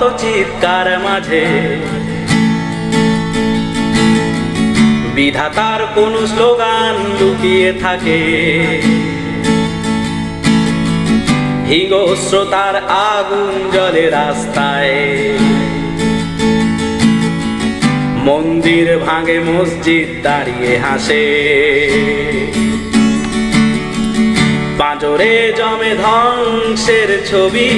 কত চিৎকার মাঝে। বিধাতার কোন স্লোগান লুকিয়ে থাকে। হিংস্রতার আগুন জলে রাস্তায়। মন্দির ভাঙে, মসজিদ দাঁড়িয়ে হাসে। পাঁজরে জমে ধ্বংসের ছবি।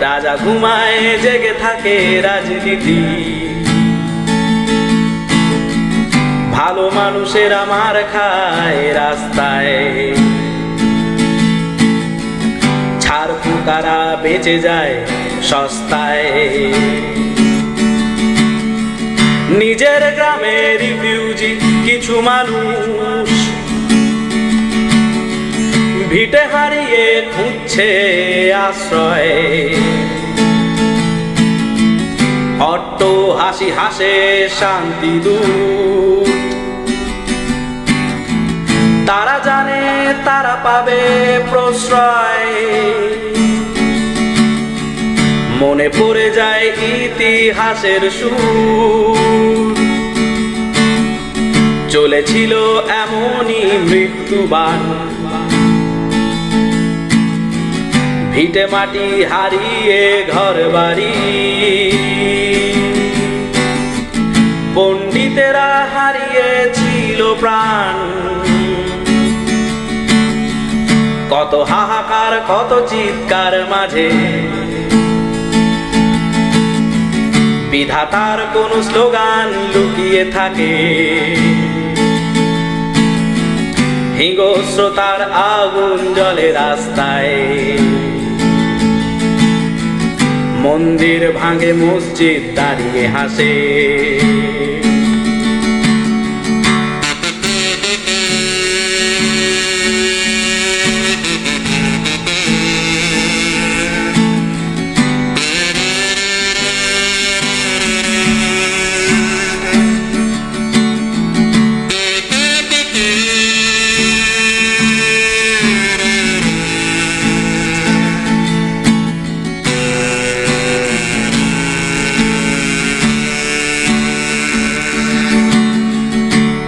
রাজা ঘুমায়, জেগে থাকে রাজনীতি। ভালো মানুষের আমার খায় রাস্তায়। ছাড় ফুকারা বেঁচে যায় সস্তায়। নিজের গ্রামে রিফিউজি কিছু মানুষ। ভিটে হারিয়ে খুঁজছে আশ্রয়। অট্ট হাসি হাসে শান্তি দূত তারা জানে তারা পাবে প্রশ্রয়। মনে পড়ে যায় ইতিহাসের সুর। চলেছিল এমনই মৃত্যুবান ভিটে মাটি হারিয়ে ঘর বাড়ি। পণ্ডিতেরা হারিয়েছিল প্রাণ। কত হাহাকার, কত চিৎকার মাঝে। বিধাতার কোন স্লোগান লুকিয়ে থাকে। হিংস্রতার আগুন জলে রাস্তায়। মন্দির ভাঙে মসজিদ দাঁড়িয়ে হাসে।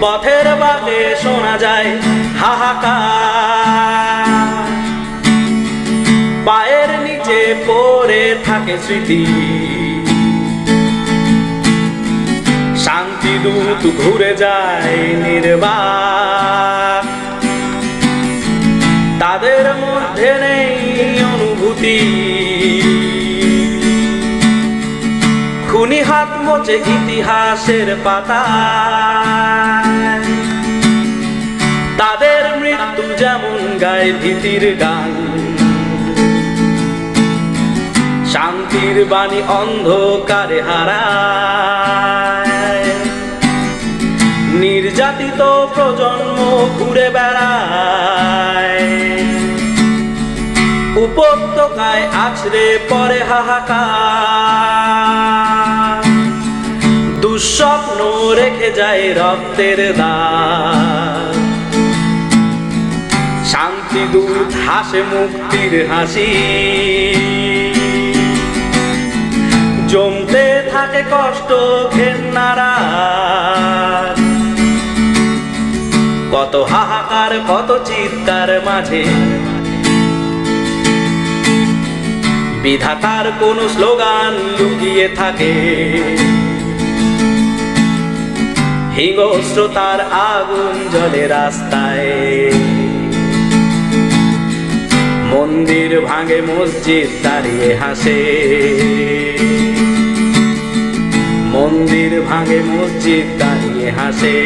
পথের বাটে শোনা যায় হাহাকার। পায়ের নিচে পড়ে থাকে স্মৃতি। শান্তি দূত ঘুরে যায় নির্বাক। তাদের মধ্যে নেই অনুভূতি। খুনি হাত মোচে ইতিহাসের পাতা। গায়ে ভীতির গান। শান্তির বাণী অন্ধকারে হারায়। নির্যাতিত প্রজন্ম ঘুরে বেড়ায়। উপত্যকায় আছড়ে পরে হাহাকার। দুঃস্বপ্ন রেখে যায় রক্তের দাগ দূত হাসে মুক্তির হাসি। জমতে থাকে কষ্ট ঘেন্নারা কত হাহাকার, কত চিৎকার মাঝে। বিধাতার কোন স্লোগান লুকিয়ে থাকে। হিংস্রতার আগুন জলে রাস্তায়। মন্দির ভাঙে মসজিদ দাঁড়িয়ে হাসে। মন্দির ভাঙে মসজিদ দাঁড়িয়ে হাসে।